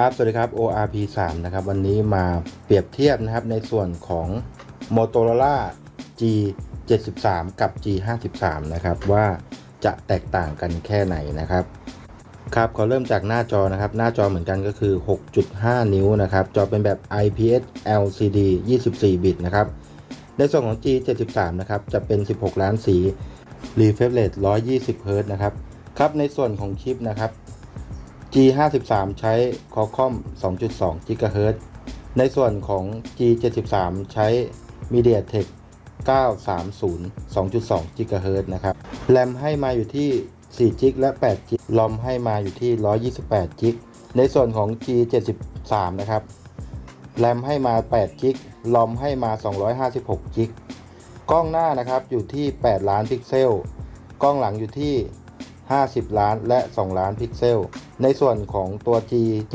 ครับสวัสดีครับ ORP 3นะครับ วันนี้มาเปรียบเทียบนะครับในส่วนของ Motorola G 73กับ G 53นะครับ ว่าจะแตกต่างกันแค่ไหนนะครับ ครับขอเริ่มจากหน้าจอนะครับ หน้าจอเหมือนกันก็คือ 6.5 นิ้วนะครับ จอเป็นแบบ IPS LCD 24 บิตนะครับ ในส่วนของ G 73นะครับ จะเป็น 16 ล้านสี refresh rate 120 Hz นะครับ ครับในส่วนของชิปนะครับ G 5 3 ใช้ Qualcomm 2.2 GHz ในส่วนของ G 7 3 ใช้ MediaTek 930 2.2 GHz นะครับ แรมให้มาอยู่ที่4 g และ8 g ลอมให้มาอยู่ที่128 g ในส่วนของ G 7 3 นะครับ แรมให้มา8 g ลอมให้มา 256 g กล้องหน้านะครับอยู่ที่ 8 ล้านพิกเซล กล้องหลังอยู่ที่ 50 ล้านและ 2 ล้านพิกเซล ในส่วนของตัว G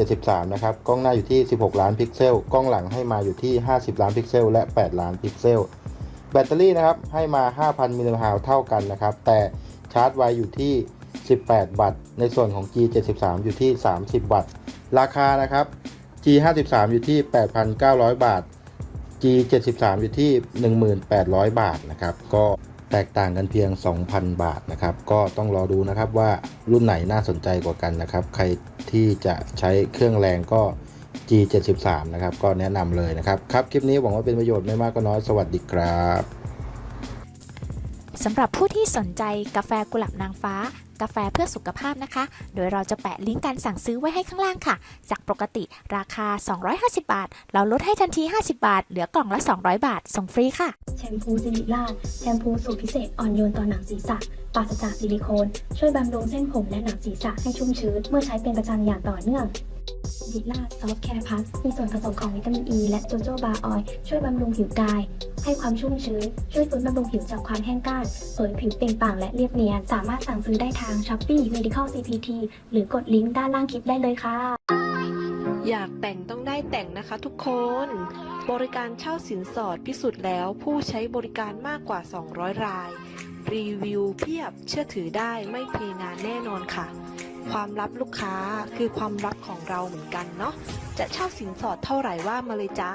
73นะครับ กล้องหน้าอยู่ที่ 16 ล้านพิกเซล กล้องหลังให้มาอยู่ที่ 50 ล้านพิกเซล และ 8 ล้านพิกเซล แบตเตอรี่นะครับ ให้มา 5,000 มิลลิแอมป์เท่ากันนะครับ แต่ชาร์จไวอยู่ที่ 18 วัตต์ ในส่วนของ G 73อยู่ที่ 30 วัตต์ ราคานะครับ G 53อยู่ที่ 8,900 บาท G 73อยู่ที่ 1,800 บาทนะครับ ก็ แตกต่างกันเพียง 2,000 บาทนะครับ ก็ต้องรอดูนะครับว่ารุ่นไหนน่าสนใจกว่ากันนะครับ ใครที่จะใช้เครื่องแรงก็ G 73 นะครับ ก็แนะนำเลยนะครับ ครับ คลิปนี้หวังว่าเป็นประโยชน์ไม่มากก็น้อย สวัสดีครับสำหรับผู้ที่สนใจกาแฟกุหลาบนางฟ้า กาแฟเพื่อสุขภาพนะคะ โดยเราจะแปะลิงก์การสั่งซื้อไว้ให้ข้างล่างค่ะ จากปกติราคา 250 บาท เราลดให้ทันที 50 บาท เหลือกล่องละ 200 บาท ส่งฟรีค่ะ แชมพูซิลิล่าแชมพูสูตรพิเศษอ่อนโยนต่อหนังศีรษะปราศจากซิลิโคน ช่วยบำรุงเส้นผมและหนังศีรษะให้ชุ่มชื้น เมื่อใช้เป็นประจำอย่างต่อเนื่อง ซิล่าซอฟแคร์พัสมีส่วนผสมของวิตามินอ e ีและโจโจบาออยล์ช่วยบำรุงผิวกาย ให้ความชุ่มชื้น ช่วยฟื้นบำรุงผิวจากความแห้งกร้านเผยผิวเปล่งปลั่งและเรียบเนียน สามารถสั่งซื้อได้ทาง Shopee Medical CPT หรือกดลิงก์ด้านล่างคลิปได้เลยค่ะ อยากแต่งต้องได้แต่งนะคะทุกคน บริการเช่าสินสอดพิสูจน์แล้วผู้ใช้บริการมากกว่า 200 ราย รีวิวเพียบเชื่อถือได้ไม่พลีงานแน่นอนค่ะ ความลับลูกค้าคือความลับของเราเหมือนกันเนาะจะเช่าสินสอดเท่าไหร่ว่ามาเลยจ้า